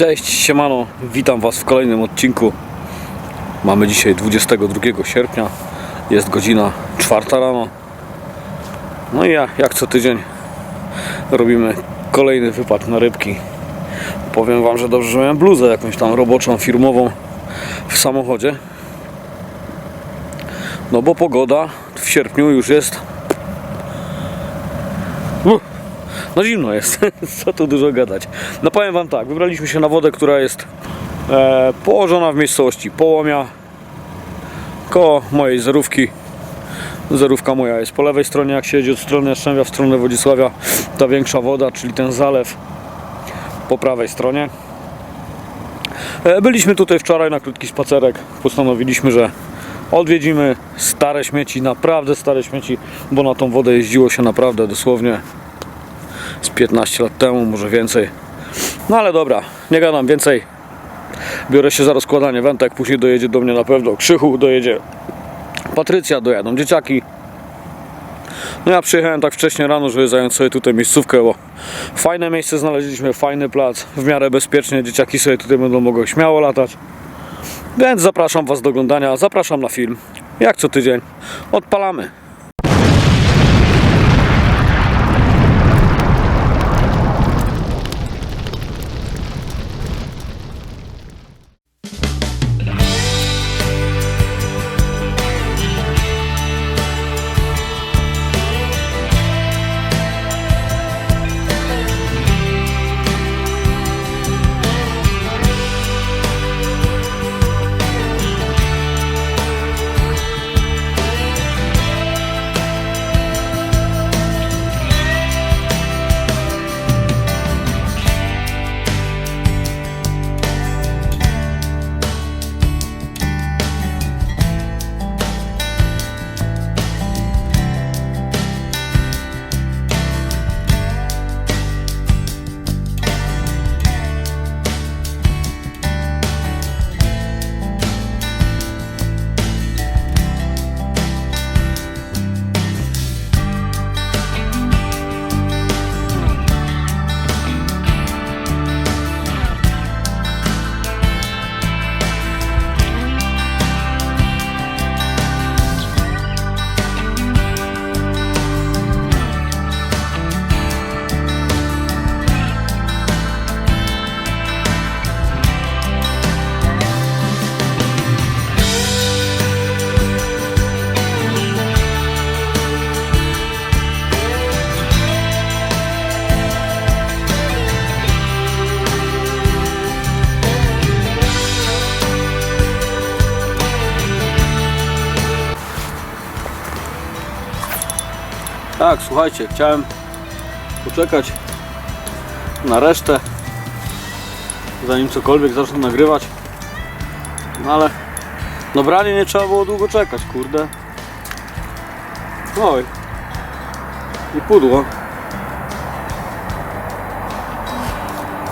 Cześć, siemano, witam Was w kolejnym odcinku. Mamy dzisiaj 22 sierpnia, jest godzina 4 rano. No i ja, jak co tydzień, robimy kolejny wypad na rybki. Powiem Wam, że dobrze, że miałem bluzę jakąś tam roboczą, firmową w samochodzie. No bo pogoda w sierpniu już jest. No zimno jest, co tu dużo gadać. No powiem Wam tak, wybraliśmy się na wodę, która jest e, położona w miejscowości Połomia, koło mojej zerówki. Zerówka moja jest po lewej stronie, jak się jedzie od strony Jaszczębia w stronę Wodzisławia, ta większa woda, czyli ten zalew po prawej stronie. E, byliśmy tutaj wczoraj na krótki spacerek, postanowiliśmy, że odwiedzimy stare śmieci, naprawdę stare śmieci, bo na tą wodę jeździło się naprawdę dosłownie z 15 lat temu, może więcej. No ale dobra, nie gadam więcej. Biorę się za rozkładanie wętek, później dojedzie do mnie na pewno Krzychu, dojedzie Patrycja, dojadą dzieciaki. No ja przyjechałem tak wcześnie rano, żeby zająć sobie tutaj miejscówkę, bo fajne miejsce znaleźliśmy, fajny plac, w miarę bezpiecznie, dzieciaki sobie tutaj będą mogły śmiało latać. Więc zapraszam Was do oglądania, zapraszam na film. Jak co tydzień, odpalamy. Tak, słuchajcie, chciałem poczekać na resztę, zanim cokolwiek zacznę nagrywać. No ale no branie nie trzeba było długo czekać, kurde. Oj. I pudło.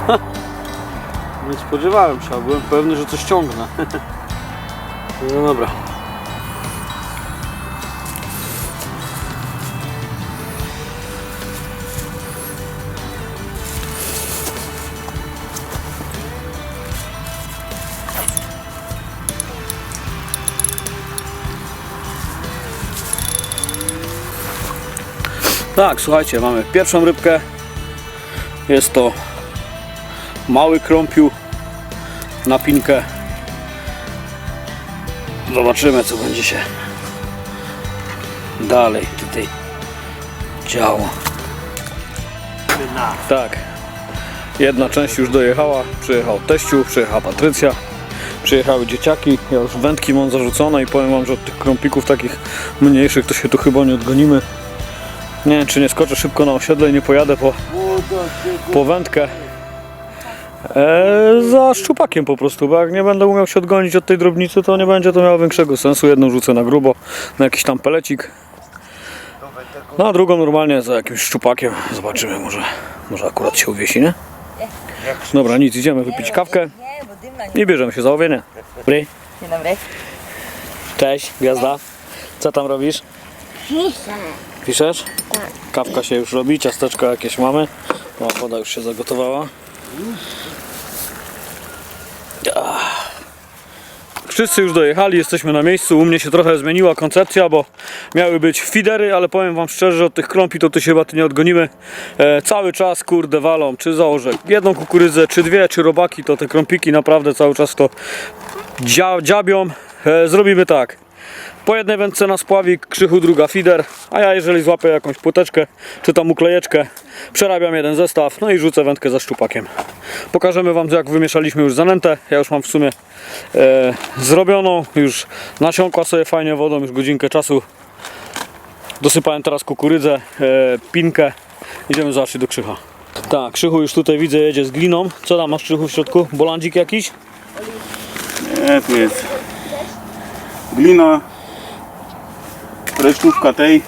Ha. Nie spodziewałem się, a byłem pewny, że coś ciągnę. No dobra. Tak, słuchajcie, mamy pierwszą rybkę. Jest to mały krąpiu na pinkę. Zobaczymy, co będzie się dalej tutaj działo. Tak. Jedna część już dojechała. Przyjechał teściu, przyjechała Patrycja. Przyjechały dzieciaki. Ja już wędki mam zarzucone i powiem wam, że od tych krąpików takich mniejszych to się tu chyba nie odgonimy. Nie wiem, czy nie skoczę szybko na osiedle i nie pojadę po, po wędkę. Eee, za szczupakiem po prostu, bo jak nie będę umiał się odgonić od tej drobnicy, to nie będzie to miało większego sensu. Jedną rzucę na grubo, na jakiś tam pelecik. No a drugą normalnie za jakimś szczupakiem. Zobaczymy, może, może akurat się uwiesi, nie? Dobra, nic, idziemy wypić kawkę Nie, bo dym na i bierzemy się za łowienie. Dobry. Dzień dobry. Cześć, gwiazda. Co tam robisz? Piszę. Piszesz? Tak. Kawka się już robi, ciasteczka jakieś mamy. No, woda już się zagotowała. Ah. Wszyscy już dojechali, jesteśmy na miejscu. U mnie się trochę zmieniła koncepcja, bo miały być fidery, ale powiem Wam szczerze, że od tych kląpi to ty się chyba nie odgonimy. E, cały czas kurde walą, czy założę jedną kukurydzę, czy dwie, czy robaki, to te krąpiki naprawdę cały czas to dzia dziabią. E, zrobimy tak. Po jednej wędce na spławik, krzychu druga fider, a ja jeżeli złapię jakąś płoteczkę, czy tam uklejeczkę, przerabiam jeden zestaw, no i rzucę wędkę za szczupakiem. Pokażemy Wam jak wymieszaliśmy już zanętę, ja już mam w sumie e, zrobioną, już nasiąkła sobie fajnie wodą, już godzinkę czasu. Dosypałem teraz kukurydzę, e, pinkę, idziemy zobaczyć do Krzycha. Tak, Krzychu już tutaj widzę jedzie z gliną. Co tam masz Krzychu w środku? Bolandzik jakiś? Nie, tu jest glina, resztówka tej.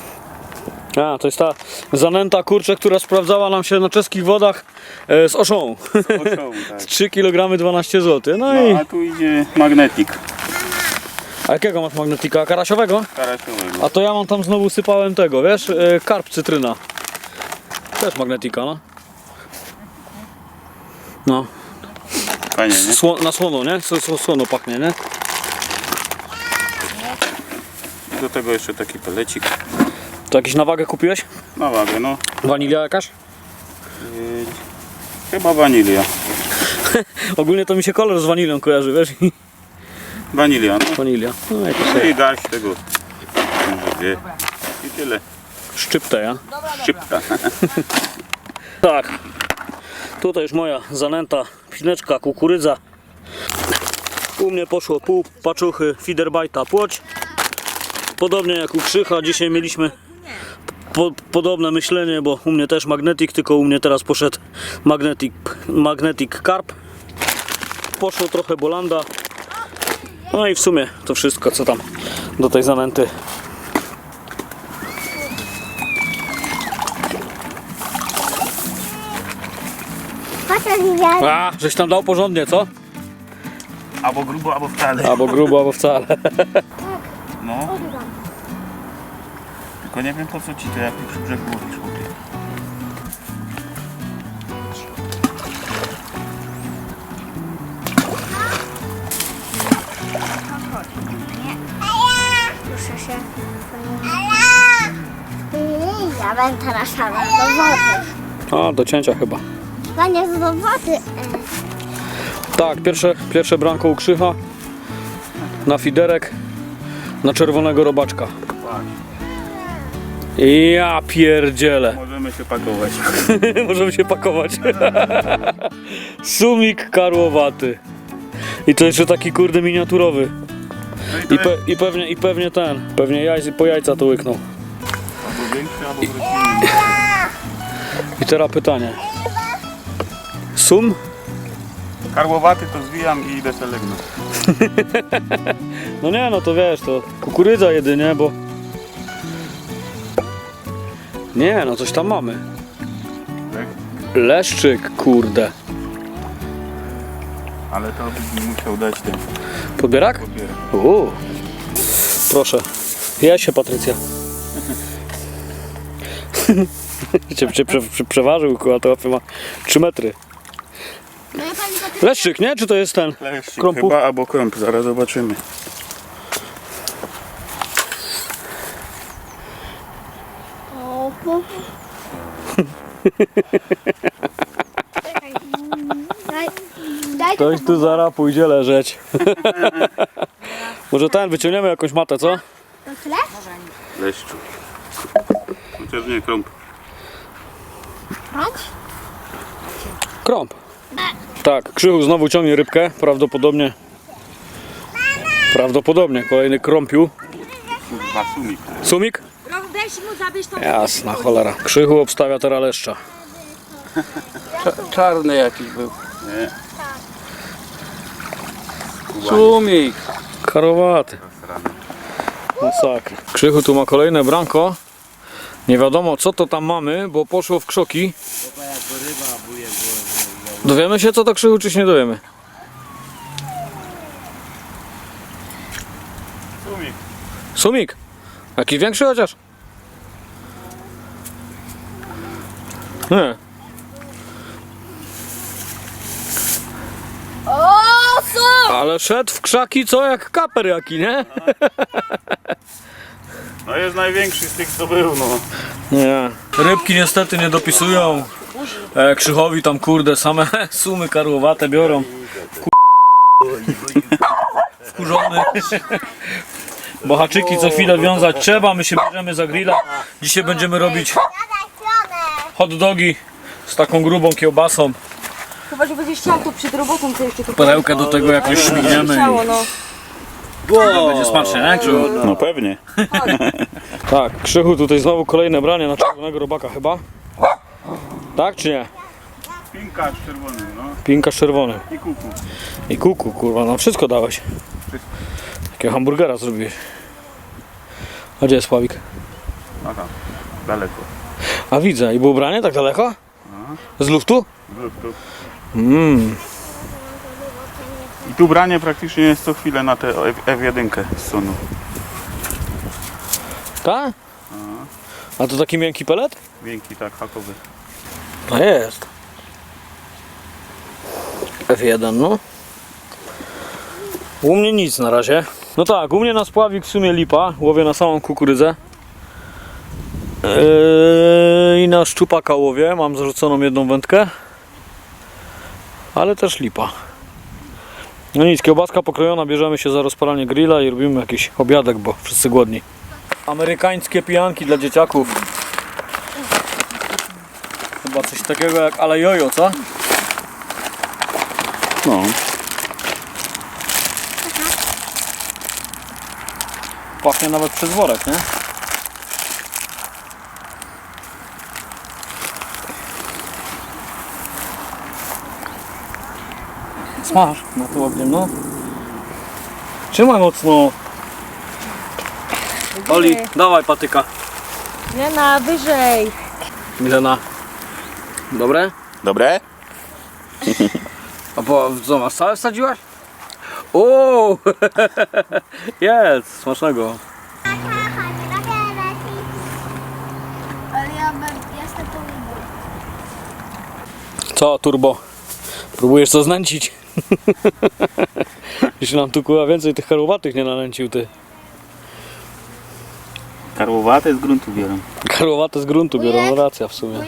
A, to jest ta zanęta kurczę, która sprawdzała nam się na czeskich wodach e, z oszą. Osioł, tak. 3 kg 12 zł. No i. No, a tu idzie magnetik A jakiego masz magnetika? Karasiowego? karasiowego. A to ja mam tam znowu sypałem tego, wiesz? E, karp cytryna. Też magnetika, no. No, Fajnie, nie? sło, na słono, nie? S- Słono pachnie, nie? Do tego jeszcze taki pelecik To jakiś na wagę kupiłeś? na wagę, no. Wanilia jakaś? Yy, chyba wanilia. Ogólnie to mi się kolor z wanilią kojarzy, wiesz? Wanilia, no. Wanilia. No jakoś No i garść tego. Dwie. I tyle. szczyptę, ja. Szczypta. Tak. Tutaj już moja zanęta, pineczka, kukurydza. U mnie poszło pół paczuchy Fiderbajta płoć. Podobnie jak u Krzycha, dzisiaj mieliśmy po, podobne myślenie, bo u mnie też magnetik, tylko u mnie teraz poszedł magnetik, magnetik karp. Poszło trochę bolanda. No i w sumie to wszystko, co tam do tej zanęty. A, żeś tam dał porządnie, co? Albo grubo, albo wcale. Albo grubo, albo wcale. No. Tylko nie wiem po co ci to jak przy brzegu łowisz, chłopie. Proszę się. Ja będę teraz do wody. A, do cięcia chyba. Panie do wody. Tak, pierwsze, pierwsze branko u Krzycha na fiderek na czerwonego robaczka. Ja pierdzielę. Możemy się pakować. Możemy się pakować. Sumik karłowaty. I to jeszcze taki kurde miniaturowy. No I, pe, i, pewnie, I pewnie ten. Pewnie jaj, po jajca to łyknął. Albo większy, albo. I teraz pytanie. Sum? Karłowaty to zwijam i idę. No nie, no to wiesz, to kukurydza jedynie, bo... Nie, no coś tam mamy. Leszczyk, kurde. Ale to byś mi musiał dać ten Podbierak? papierek. Uuu. Proszę. Ja się, Patrycja. cię, cię prze, prze, przeważył, a to łapy ma 3 metry. No pani. Leszczyk, nie? Czy to jest ten? Leszczyk Krąpu? chyba, albo krąp, zaraz zobaczymy. Daj, daj to. Ktoś tu zaraz pójdzie leżeć. Może ten, wyciągniemy jakąś matę, co? To tyle? Leszczu. Chociaż nie krąp. Chodź. Krąb. Tak, Krzychu znowu ciągnie rybkę, prawdopodobnie. Prawdopodobnie, kolejny. Kurwa, sumik. Sumik? Rok weź mu zabierz to. Jasna cholera. Krzychu obstawia teraz leszcza. Czarny jakiś był. Nie. Sumik. Karowaty. Masakra. Krzychu tu ma kolejne branko. Nie wiadomo co to tam mamy, bo poszło w krzoki. Dowiemy się co to Krzychu, czy się nie dowiemy? Sumik. Sumik. Jakiś większy chociaż? Nie. O, Ale szedł w krzaki co jak kaper jaki, nie? No jest największy z tych co był, no. Nie. Rybki niestety nie dopisują. E, Krzychowi tam kurde same sumy karłowate biorą. Kur- Wkurzony. Bo haczyki co chwilę wiązać trzeba, my się bierzemy za grilla. Dzisiaj będziemy robić hot dogi z taką grubą kiełbasą. Chyba, że będziesz chciał to przed robotą, to jeszcze to Perełkę do tego jakoś śmigniemy no. I będzie smacznie, nie Krzychu? No pewnie. Tak, Krzychu tutaj znowu kolejne branie na czerwonego robaka chyba. Tak czy nie? Pinka z czerwonym, no. Pinka z czerwonym. I kuku. I kuku, kurwa, no wszystko dałeś. Jakiego hamburgera zrobiłeś. A gdzie jest Pławik? Aha, daleko. A widzę, i było branie tak daleko? Z luftu? Wrót tu. Mmm, I tu branie praktycznie jest co chwilę na tę F- F1 z Sonu. tak? A to taki miękki pelet? Miękki tak, hakowy. No jest. F1, no. U mnie nic na razie. No tak, u mnie na spławik w sumie lipa. Łowię na samą kukurydzę. Yy, I na szczupaka łowię. Mam zarzuconą jedną wędkę. Ale też lipa. No nic, kiełbaska pokrojona. Bierzemy się za rozpalanie grilla i robimy jakiś obiadek, bo wszyscy głodni. Amerykańskie pijanki dla dzieciaków. Chyba coś takiego jak ale jojo, co? No. Pachnie nawet przez worek, nie? Smaż na to ogniem, no. Trzymaj mocno. Oli, dawaj patyka. Nie na wyżej. Milena. Dobre? Dobre? A po, co, masz całe wsadziłaś? O, jest, smacznego. Ale ja jestem tu Co, turbo? Próbujesz co znęcić? Jeśli nam tu kurwa więcej tych karłowatych nie nanęcił ty. Karłowate z gruntu biorą. Karłowate z gruntu biorą, no racja w sumie.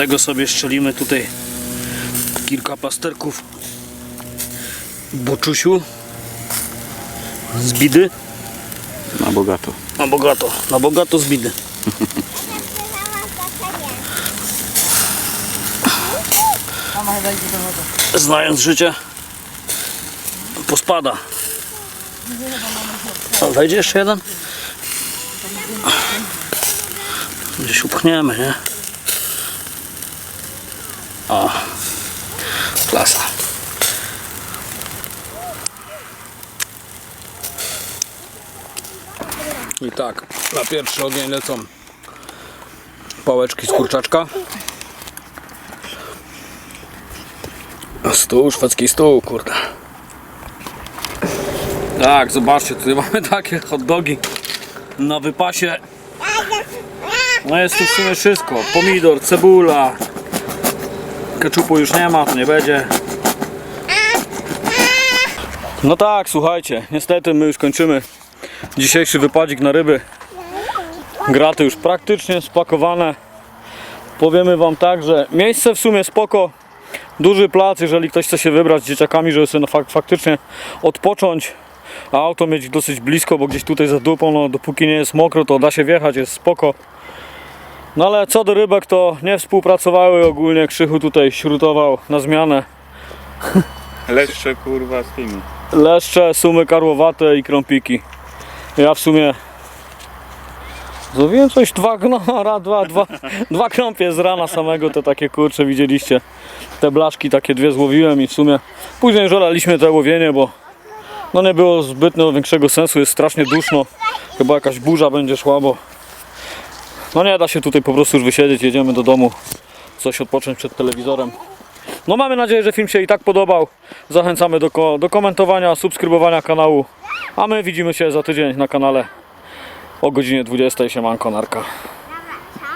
Tego sobie szczelimy tutaj kilka plasterków boczusiu z bidy. Na bogato. Na bogato, na bogato z bidy. Znając życie, pospada. Wejdzie jeszcze jeden? Gdzieś upchniemy, nie? O, klasa. I tak, na pierwszy ogień lecą Pałeczki z kurczaczka. Stół, szwedzki stół, kurde. Tak, zobaczcie, tutaj mamy takie hot dogi na wypasie. No jest tu w sumie wszystko. Pomidor, cebula. Keczupu już nie ma, to nie będzie. No tak, słuchajcie, niestety my już kończymy dzisiejszy wypadzik na ryby. Graty już praktycznie spakowane. Powiemy wam tak, że miejsce w sumie spoko. Duży plac, jeżeli ktoś chce się wybrać z dzieciakami, żeby sobie fak faktycznie odpocząć. A auto mieć dosyć blisko, bo gdzieś tutaj za dupą, no dopóki nie jest mokro, to da się wjechać, jest spoko. No ale co do rybek, to nie współpracowały ogólnie. Krzychu tutaj śrutował na zmianę. Leszcze kurwa z tymi. leszcze, sumy karłowate i krąpiki. Ja w sumie złowiłem coś dwa, no, ra, dwa, dwa, dwa krąpie z rana samego, to takie kurcze widzieliście. Te blaszki takie dwie złowiłem i w sumie później żalaliśmy to łowienie, bo no nie było zbytnio większego sensu, jest strasznie duszno. Chyba jakaś burza będzie szła, bo no nie da się tutaj po prostu już wysiedzieć, jedziemy do domu, coś odpocząć przed telewizorem. No mamy nadzieję, że film się i tak podobał. Zachęcamy do, do komentowania, subskrybowania kanału. A my widzimy się za tydzień na kanale o godzinie 20. Siemanko, narka.